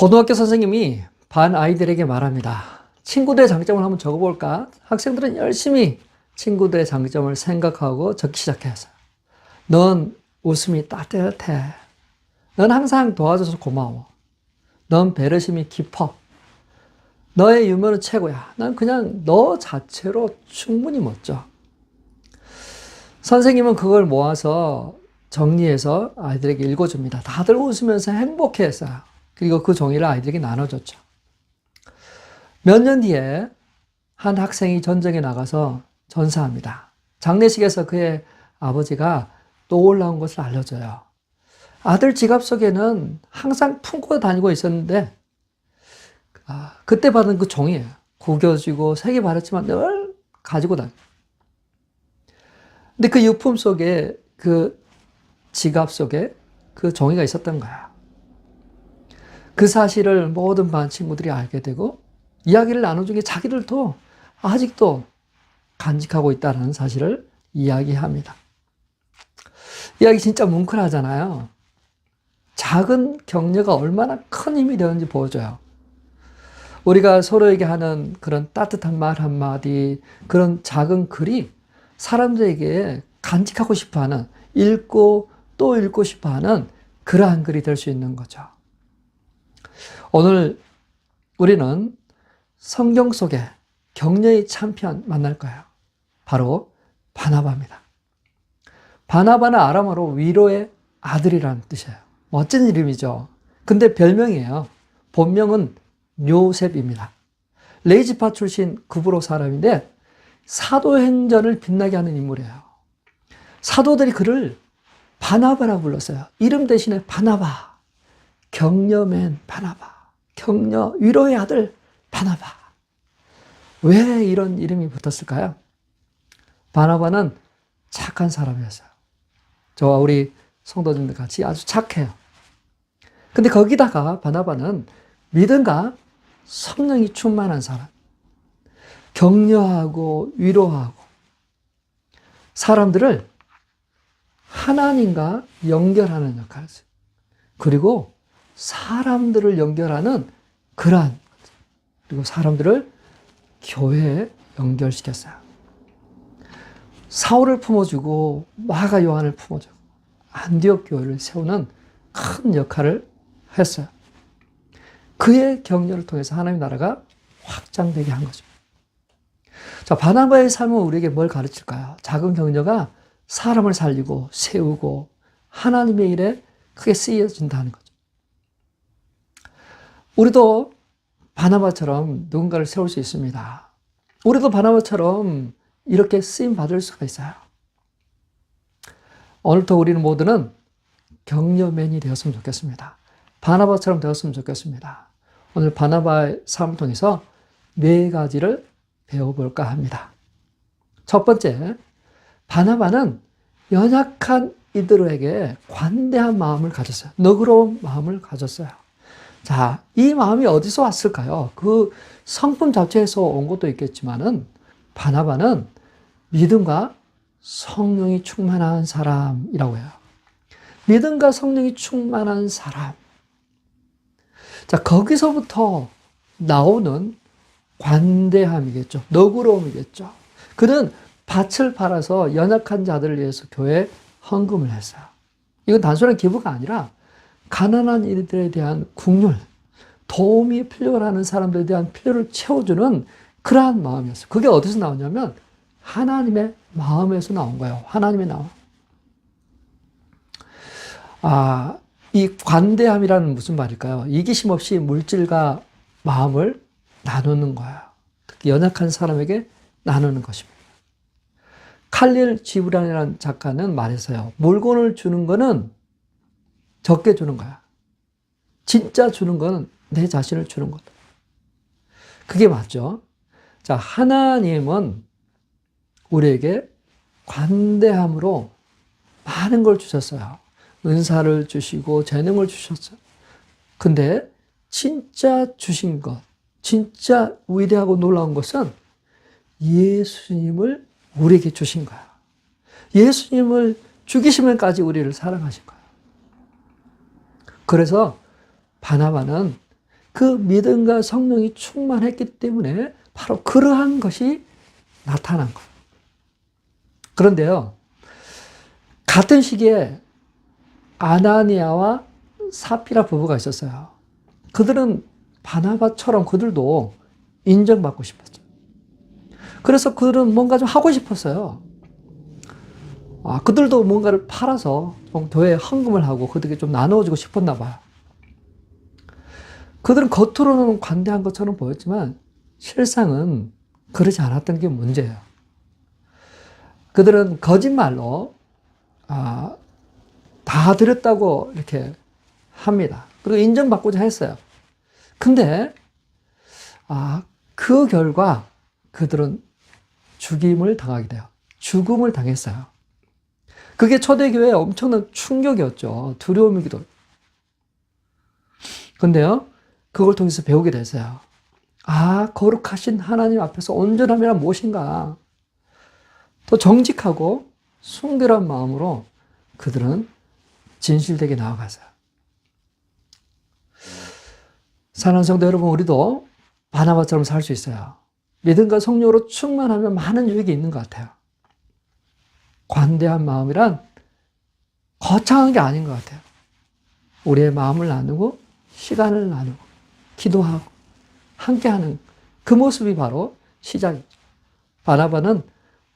고등학교 선생님이 반 아이들에게 말합니다. 친구들의 장점을 한번 적어볼까? 학생들은 열심히 친구들의 장점을 생각하고 적기 시작했어요. 넌 웃음이 따뜻해. 넌 항상 도와줘서 고마워. 넌 배려심이 깊어. 너의 유머는 최고야. 난 그냥 너 자체로 충분히 멋져. 선생님은 그걸 모아서 정리해서 아이들에게 읽어줍니다. 다들 웃으면서 행복해 했어요. 그리고 그 종이를 아이들에게 나눠줬죠. 몇 년 뒤에 한 학생이 전쟁에 나가서 전사합니다. 장례식에서 그의 아버지가 또 올라온 것을 알려줘요. 아들 지갑 속에는 항상 품고 다니고 있었는데, 아, 그때 받은 그 종이에요. 구겨지고 색이 바랬지만 늘 가지고 다녀. 근데 그 유품 속에 그 지갑 속에 그 종이가 있었던 거야. 그 사실을 모든 반 친구들이 알게 되고 이야기를 나눠준 게 자기들도 아직도 간직하고 있다는 사실을 이야기합니다. 이야기 진짜 뭉클하잖아요. 작은 격려가 얼마나 큰 힘이 되는지 보여줘요. 우리가 서로에게 하는 그런 따뜻한 말 한마디, 그런 작은 글이 사람들에게 간직하고 싶어 하는, 읽고 또 읽고 싶어 하는 그러한 글이 될 수 있는 거죠. 오늘 우리는 성경 속에 격려의 참편 만날 거예요. 바로 바나바입니다. 바나바는 아람어로 위로의 아들이라는 뜻이에요. 멋진 이름이죠. 근데 별명이에요. 본명은 요셉입니다. 레이지파 출신 구브로 사람인데 사도행전을 빛나게 하는 인물이에요. 사도들이 그를 바나바라 불렀어요. 이름 대신에 바나바. 격려맨 바나바. 격려, 위로의 아들 바나바. 왜 이런 이름이 붙었을까요? 바나바는 착한 사람이었어요. 저와 우리 성도님들 같이 아주 착해요. 근데 거기다가 바나바는 믿음과 성령이 충만한 사람. 격려하고 위로하고 사람들을 하나님과 연결하는 역할을 했어요. 그리고 사람들을 연결하는 그러한 그리고 사람들을 교회에 연결시켰어요. 사울을 품어주고 마가 요한을 품어주고 안디옥 교회를 세우는 큰 역할을 했어요. 그의 격려를 통해서 하나님의 나라가 확장되게 한 거죠. 자, 바나바의 삶은 우리에게 뭘 가르칠까요? 작은 격려가 사람을 살리고 세우고 하나님의 일에 크게 쓰여진다는 거죠. 우리도 바나바처럼 누군가를 세울 수 있습니다. 우리도 바나바처럼 이렇게 쓰임 받을 수가 있어요. 오늘부터 우리는 모두는 격려맨이 되었으면 좋겠습니다. 바나바처럼 되었으면 좋겠습니다. 오늘 바나바의 삶을 통해서 네 가지를 배워볼까 합니다. 첫 번째, 바나바는 연약한 이들에게 관대한 마음을 가졌어요. 너그러운 마음을 가졌어요. 자, 이 마음이 어디서 왔을까요? 그 성품 자체에서 온 것도 있겠지만은 바나바는 믿음과 성령이 충만한 사람이라고 해요. 믿음과 성령이 충만한 사람. 자, 거기서부터 나오는 관대함이겠죠. 너그러움이겠죠. 그는 밭을 팔아서 연약한 자들을 위해서 교회에 헌금을 했어요. 이건 단순한 기부가 아니라 가난한 이들에 대한 국률, 도움이 필요하는 사람들에 대한 필요를 채워주는 그러한 마음이었어요. 그게 어디서 나오냐면 하나님의 마음에서 나온 거예요. 하나님의 마음. 아, 이 관대함이라는 무슨 말일까요? 이기심 없이 물질과 마음을 나누는 거예요. 특히 연약한 사람에게 나누는 것입니다. 칼릴 지브란이라는 작가는 말했어요. 물건을 주는 거는 적게 주는 거야. 진짜 주는 거는 내 자신을 주는 거다. 그게 맞죠? 자, 하나님은 우리에게 관대함으로 많은 걸 주셨어요. 은사를 주시고 재능을 주셨어요. 근데 진짜 주신 것, 진짜 위대하고 놀라운 것은 예수님을 우리에게 주신 거야. 예수님을 죽이시면까지 우리를 사랑하신 거야. 그래서 바나바는 그 믿음과 성령이 충만했기 때문에 바로 그러한 것이 나타난 거예요. 그런데요, 같은 시기에 아나니아와 사피라 부부가 있었어요. 그들은 바나바처럼 그들도 인정받고 싶었죠. 그래서 그들은 뭔가 좀 하고 싶었어요. 아, 그들도 뭔가를 팔아서 좀 교회에 헌금을 하고 그들에게 좀 나누어주고 싶었나 봐요. 그들은 겉으로는 관대한 것처럼 보였지만 실상은 그러지 않았던 게 문제예요. 그들은 거짓말로 아, 다 드렸다고 이렇게 합니다. 그리고 인정받고자 했어요. 근데 아, 그 결과 그들은 죽임을 당하게 돼요. 죽음을 당했어요. 그게 초대교회에 엄청난 충격이었죠. 두려움이기도. 근데요, 그걸 통해서 배우게 됐어요. 아, 거룩하신 하나님 앞에서 온전함이란 무엇인가? 또 정직하고 순결한 마음으로 그들은 진실되게 나아가세요. 사랑하는 성도 여러분, 우리도 바나바처럼 살 수 있어요. 믿음과 성령으로 충만하면 많은 유익이 있는 것 같아요. 관대한 마음이란 거창한 게 아닌 것 같아요. 우리의 마음을 나누고 시간을 나누고 기도하고 함께하는 그 모습이 바로 시작이죠. 바나바는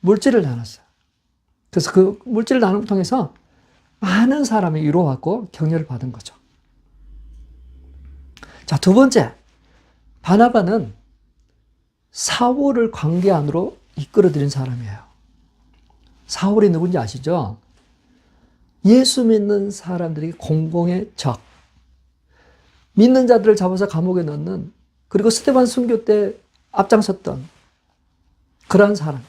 물질을 나눴어요. 그래서 그 물질을 나눔을 통해서 많은 사람이 위로받고 격려를 받은 거죠. 자, 두 번째. 바나바는 사울을 관계 안으로 이끌어들인 사람이에요. 사울이 누군지 아시죠? 예수 믿는 사람들이 공공의 적. 믿는 자들을 잡아서 감옥에 넣는 그리고 스테반 순교 때 앞장섰던 그러한 사람.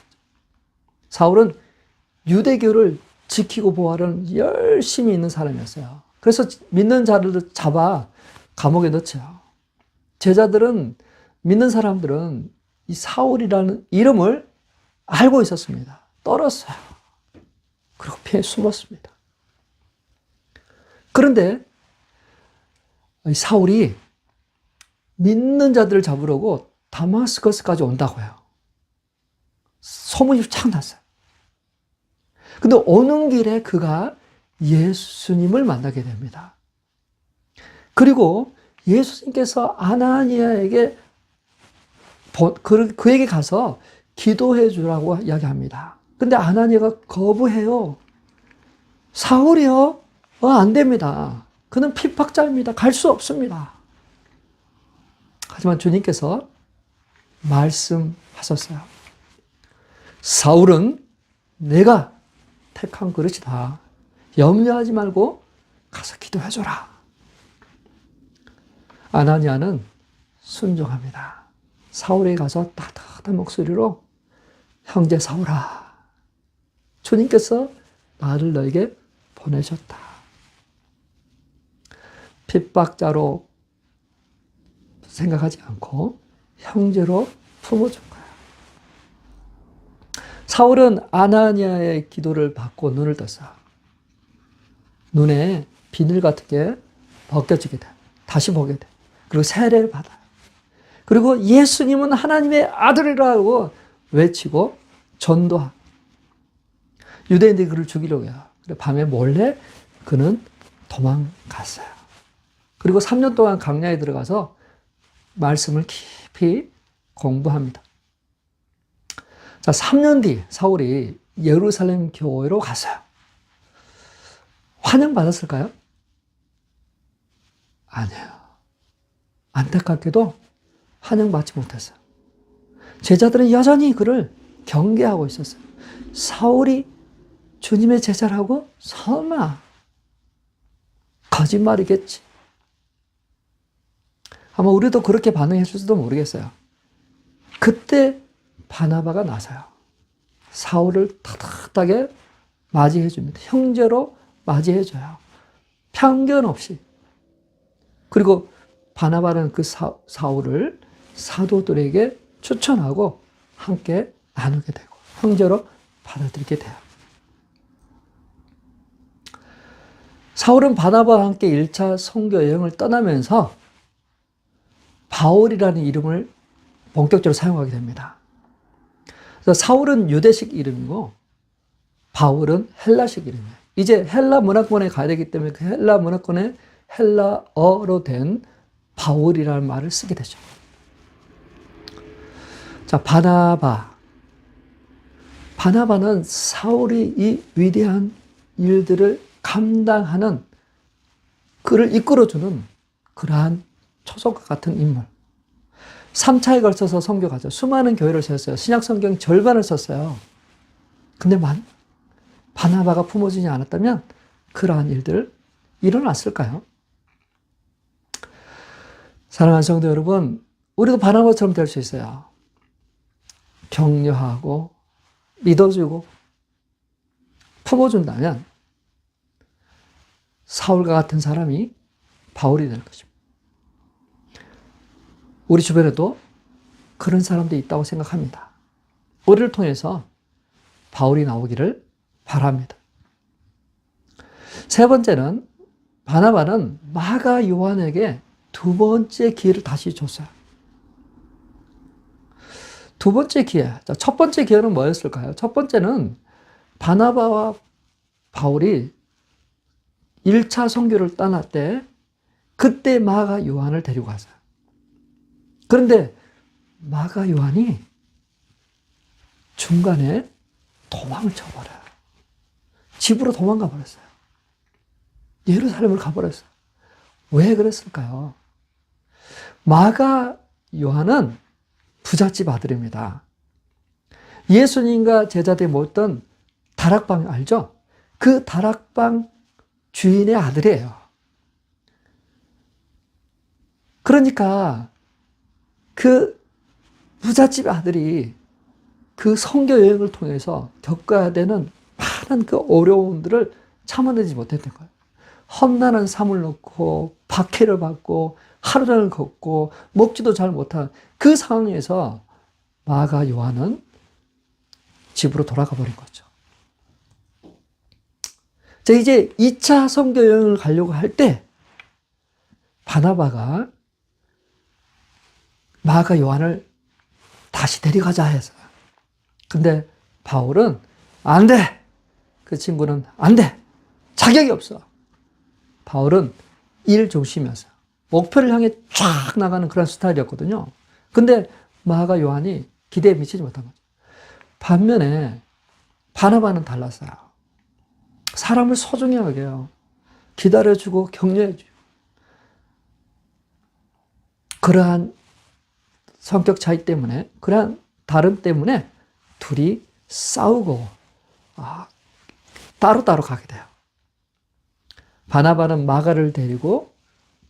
사울은 유대교를 지키고 보호하려는 열심히 있는 사람이었어요. 그래서 믿는 자를 잡아 감옥에 넣죠. 제자들은 믿는 사람들은 이 사울이라는 이름을 알고 있었습니다. 떨었어요. 피해 숨었습니다. 그런데 사울이 믿는 자들을 잡으려고 다마스커스까지 온다고요. 소문이 착 났어요. 근데 오는 길에 그가 예수님을 만나게 됩니다. 그리고 예수님께서 아나니아에게 그, 그에게 가서 기도해 주라고 이야기합니다. 근데 아나니아가 거부해요. 사울이요? 어, 안 됩니다. 그는 핍박자입니다. 갈 수 없습니다. 하지만 주님께서 말씀하셨어요. 사울은 내가 택한 그릇이다. 염려하지 말고 가서 기도해줘라. 아나니아는 순종합니다. 사울에 가서 따뜻한 목소리로 형제 사울아, 주님께서 나를 너에게 보내셨다. 핍박자로 생각하지 않고 형제로 품어준 거야. 사울은 아나니아의 기도를 받고 눈을 떴어. 눈에 비늘 같은 게 벗겨지게 돼. 다시 보게 돼. 그리고 세례를 받아요. 그리고 예수님은 하나님의 아들이라고 외치고 전도하. 유대인들이 그를 죽이려고 해요. 밤에 몰래 그는 도망갔어요. 그리고 3년 동안 강야에 들어가서 말씀을 깊이 공부합니다. 자, 3년 뒤 사울이 예루살렘 교회로 갔어요. 환영받았을까요? 아니에요. 안타깝게도 환영받지 못했어요. 제자들은 여전히 그를 경계하고 있었어요. 사울이 주님의 제자라고? 설마. 거짓말이겠지. 아마 우리도 그렇게 반응했을지도 모르겠어요. 그때 바나바가 나서요. 사울을 따뜻하게 맞이해 줍니다. 형제로 맞이해 줘요. 편견 없이. 그리고 바나바는 그 사, 사울을 사도들에게 추천하고 함께 나누게 되고 형제로 받아들이게 돼요. 사울은 바나바와 함께 1차 선교 여행을 떠나면서 바울이라는 이름을 본격적으로 사용하게 됩니다. 그래서 사울은 유대식 이름이고 바울은 헬라식 이름이에요. 이제 헬라 문화권에 가야 되기 때문에 그 헬라 문화권에 헬라어로 된 바울이라는 말을 쓰게 되죠. 자, 바나바. 바나바는 사울이 이 위대한 일들을 감당하는 그를 이끌어주는 그러한 초석과 같은 인물. 3차에 걸쳐서 성교가죠. 수많은 교회를 세웠어요. 신약 성경 절반을 썼어요. 근데 만, 바나바가 품어지지 않았다면 그러한 일들 일어났을까요? 사랑하는 성도 여러분, 우리도 바나바처럼 될 수 있어요. 격려하고 믿어주고 품어준다면 사울과 같은 사람이 바울이 될 것입니다. 우리 주변에도 그런 사람들이 있다고 생각합니다. 우리를 통해서 바울이 나오기를 바랍니다. 세 번째는 바나바는 마가 요한에게 두 번째 기회를 다시 줬어요. 두 번째 기회. 첫 번째 기회는 뭐였을까요? 첫 번째는 바나바와 바울이 1차 선교를 떠날 때 그때 마가 요한을 데리고 갔어요. 그런데 마가 요한이 중간에 도망을 쳐버려요. 집으로 도망가 버렸어요. 예루살렘을 가버렸어요. 왜 그랬을까요? 마가 요한은 부잣집 아들입니다. 예수님과 제자들이 모였던 다락방 알죠? 그 다락방 주인의 아들이에요. 그러니까 그 부잣집 아들이 그 성교 여행을 통해서 겪어야 되는 많은 그 어려움들을 참아내지 못했던 거예요. 험난한 삶을 놓고 박해를 받고 하루 종일 걷고 먹지도 잘 못한 그 상황에서 마가 요한은 집으로 돌아가 버린 거죠. 자, 이제 2차 성교 여행을 가려고 할 때 바나바가 마가 요한을 다시 데려가자 해서. 근데 바울은 안 돼! 그 친구는 안 돼! 자격이 없어! 바울은 일 중심이었어요. 목표를 향해 쫙 나가는 그런 스타일이었거든요. 근데 마가 요한이 기대에 미치지 못한 거죠. 반면에 바나바는 달랐어요. 사람을 소중히 여겨요. 기다려주고 격려해주고. 그러한 성격 차이 때문에, 그러한 다름 때문에 둘이 싸우고, 아, 따로따로 가게 돼요. 바나바는 마가를 데리고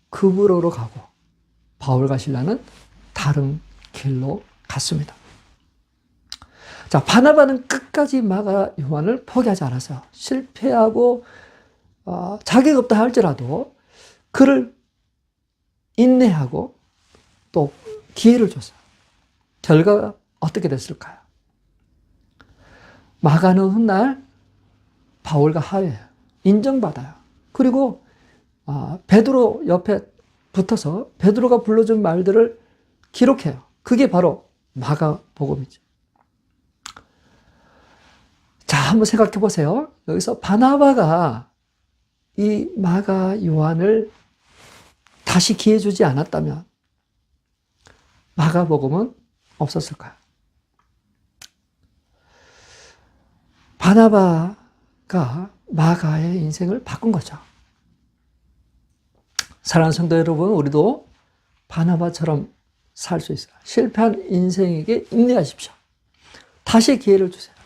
그브로로 가고, 바울과 신라는 다른 길로 갔습니다. 자, 바나바는 끝까지 마가 요한을 포기하지 않았어요. 실패하고, 어, 자격 없다 할지라도 그를 인내하고 또 기회를 줬어요. 결과가 어떻게 됐을까요? 마가는 훗날 바울과 하회해요. 인정받아요. 그리고 아, 베드로 옆에 붙어서 베드로가 불러준 말들을 기록해요. 그게 바로 마가 복음이죠. 자, 한번 생각해 보세요. 여기서 바나바가 이 마가 요한을 다시 기회 주지 않았다면 마가 복음은 없었을까요? 바나바가 마가의 인생을 바꾼 거죠. 사랑하는 성도 여러분, 우리도 바나바처럼 살 수 있어요. 실패한 인생에게 인내하십시오. 다시 기회를 주세요.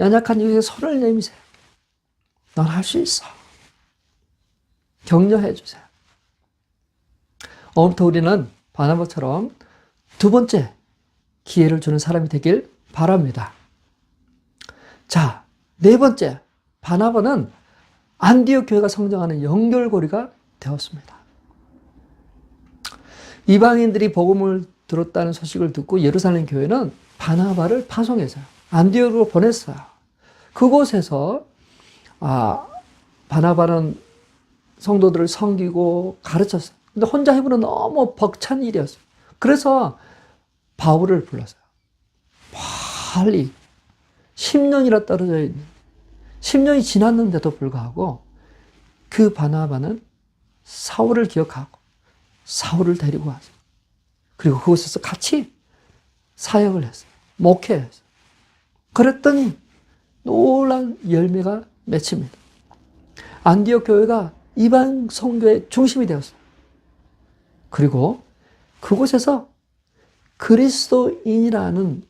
연약한 이에게 손을 내미세요. 넌 할 수 있어. 격려해 주세요. 오늘부터 우리는 바나바처럼 두 번째 기회를 주는 사람이 되길 바랍니다. 자, 네 번째. 바나바는 안디옥 교회가 성장하는 연결고리가 되었습니다. 이방인들이 복음을 들었다는 소식을 듣고 예루살렘 교회는 바나바를 파송해서요. 안디옥으로 보냈어요. 그곳에서 아, 바나바는 성도들을 섬기고 가르쳤어요. 근데 혼자 해보는 너무 벅찬 일이었어요. 그래서 바울을 불렀어요. 빨리 10년이나 떨어져 있는 10년이 지났는데도 불구하고 그 바나바는 사울을 기억하고 사울을 데리고 와서 그리고 그곳에서 같이 사역을 했어요. 목회했어요. 그랬더니 놀란 열매가 맺힙니다. 안디옥 교회가 이방 성교의 중심이 되었어요. 그리고 그곳에서 그리스도인이라는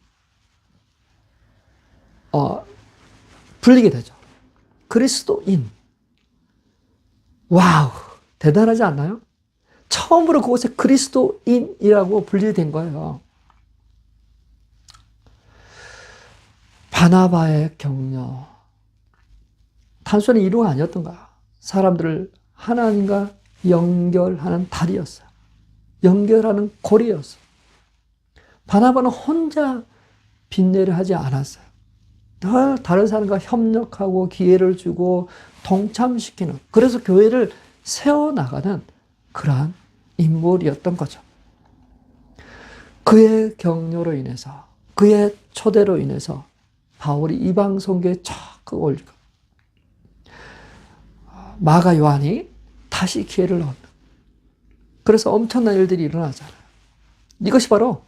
어, 불리게 되죠. 그리스도인. 와우, 대단하지 않나요? 처음으로 그곳에 그리스도인이라고 분리된 거예요. 바나바의 격려. 단순히 이루가 아니었던가. 사람들을 하나님과 연결하는 다리였어요. 연결하는 고리였어요. 바나바는 혼자 빈내를 하지 않았어요. 늘 다른 사람과 협력하고 기회를 주고 동참시키는 그래서 교회를 세워나가는 그러한 인물이었던 거죠. 그의 격려로 인해서 그의 초대로 인해서 바울이 이방 성교에 적극 올리고 마가 요한이 다시 기회를 얻는 그래서 엄청난 일들이 일어나잖아요. 이것이 바로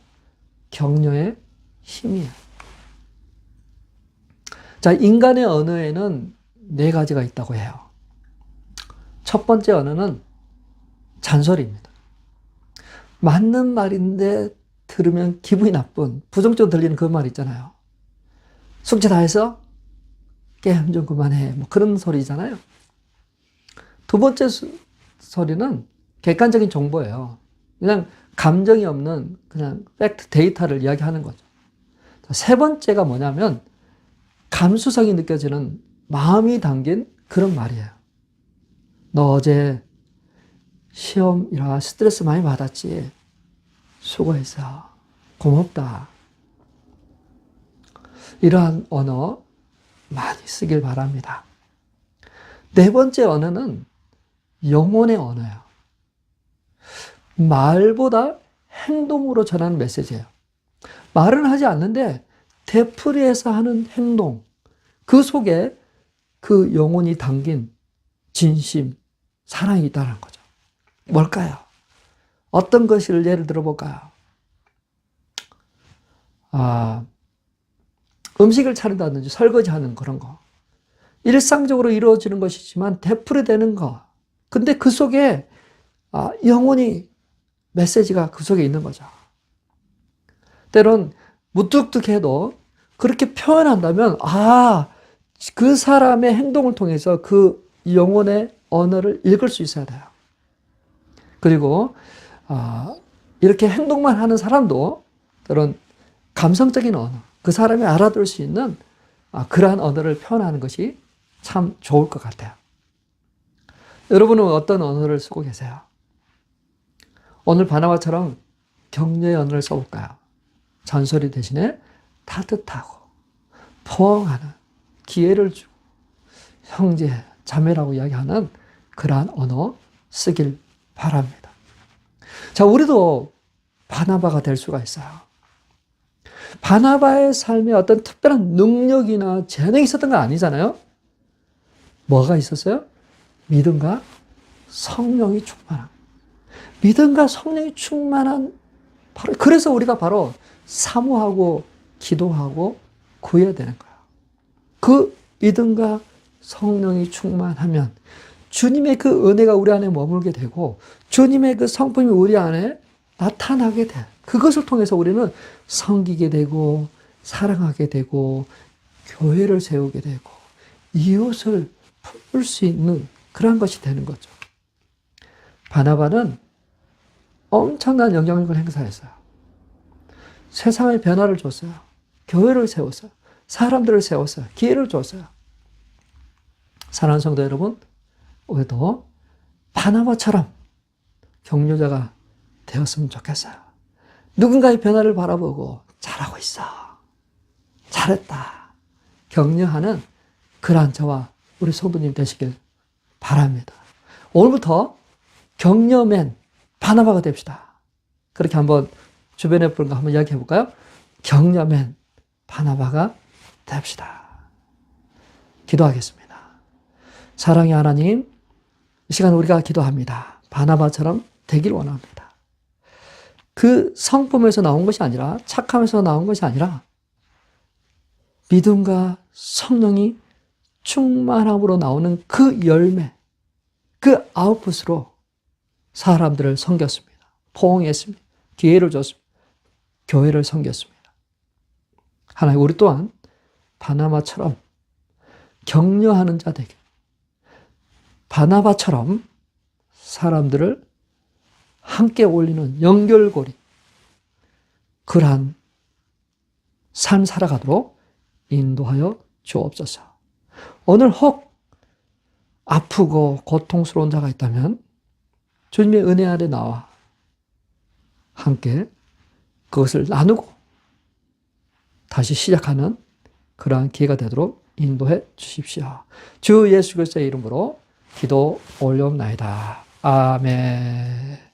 격려의 힘이에요. 자, 인간의 언어에는 네 가지가 있다고 해요. 첫 번째 언어는 잔소리입니다. 맞는 말인데 들으면 기분이 나쁜, 부정적으로 들리는 그 말 있잖아요. 숙제 다 해서 게임 좀 그만해. 뭐 그런 소리잖아요. 두 번째 수, 소리는 객관적인 정보예요. 그냥 감정이 없는 그냥 팩트 데이터를 이야기하는 거죠. 세 번째가 뭐냐면 감수성이 느껴지는 마음이 담긴 그런 말이에요. 너 어제 시험이라 스트레스 많이 받았지? 수고했어. 고맙다. 이러한 언어 많이 쓰길 바랍니다. 네 번째 언어는 영혼의 언어예요. 말보다 행동으로 전하는 메시지예요. 말은 하지 않는데 되풀이해서 하는 행동, 그 속에 그 영혼이 담긴 진심, 사랑이 있다는 거죠. 뭘까요? 어떤 것을 예를 들어볼까요? 아, 음식을 차린다든지 설거지하는 그런 거. 일상적으로 이루어지는 것이지만 되풀이되는 거. 근데 그 속에 아, 영혼이 메시지가 그 속에 있는 거죠. 때론 무뚝뚝해도 그렇게 표현한다면 아, 그 사람의 행동을 통해서 그 영혼의 언어를 읽을 수 있어야 돼요. 그리고 아, 이렇게 행동만 하는 사람도 그런 감성적인 언어, 그 사람이 알아들을 수 있는 아, 그러한 언어를 표현하는 것이 참 좋을 것 같아요. 여러분은 어떤 언어를 쓰고 계세요? 오늘 바나바처럼 격려의 언어를 써볼까요? 잔소리 대신에 따뜻하고 포옹하는 기회를 주고 형제, 자매라고 이야기하는 그러한 언어 쓰길 바랍니다. 자, 우리도 바나바가 될 수가 있어요. 바나바의 삶에 어떤 특별한 능력이나 재능이 있었던 거 아니잖아요? 뭐가 있었어요? 믿음과 성령이 충만한. 믿음과 성령이 충만한 바로 그래서 우리가 바로 사모하고 기도하고 구해야 되는 거예요. 그 믿음과 성령이 충만하면 주님의 그 은혜가 우리 안에 머물게 되고 주님의 그 성품이 우리 안에 나타나게 돼. 그것을 통해서 우리는 섬기게 되고 사랑하게 되고 교회를 세우게 되고 이웃을 풀수 있는 그런 것이 되는 거죠. 바나바는 엄청난 영향력을 행사했어요. 세상의 변화를 줬어요. 교회를 세웠어요. 사람들을 세웠어요. 기회를 줬어요. 사랑하는 성도 여러분, 우리도 바나바처럼 격려자가 되었으면 좋겠어요. 누군가의 변화를 바라보고 잘하고 있어. 잘했다. 격려하는 그러한 저와 우리 성도님 되시길 바랍니다. 오늘부터 격려맨 바나바가 됩시다. 그렇게 한번 주변에 분과 한번 이야기해 볼까요? 격려맨 바나바가 됩시다. 기도하겠습니다. 사랑의 하나님, 이 시간 우리가 기도합니다. 바나바처럼 되길 원합니다. 그 성품에서 나온 것이 아니라 착함에서 나온 것이 아니라 믿음과 성령이 충만함으로 나오는 그 열매, 그 아웃풋으로 사람들을 섬겼습니다. 포옹했습니다. 기회를 줬습니다. 교회를 섬겼습니다. 하나님, 우리 또한 바나바처럼 격려하는 자 되게. 바나바처럼 사람들을 함께 올리는 연결고리. 그러한 삶 살아가도록 인도하여 주옵소서. 오늘 혹 아프고 고통스러운 자가 있다면 주님의 은혜 아래 나와 함께 그것을 나누고 다시 시작하는 그러한 기회가 되도록 인도해 주십시오. 주 예수 그리스도의 이름으로 기도 올려옵나이다. 아멘.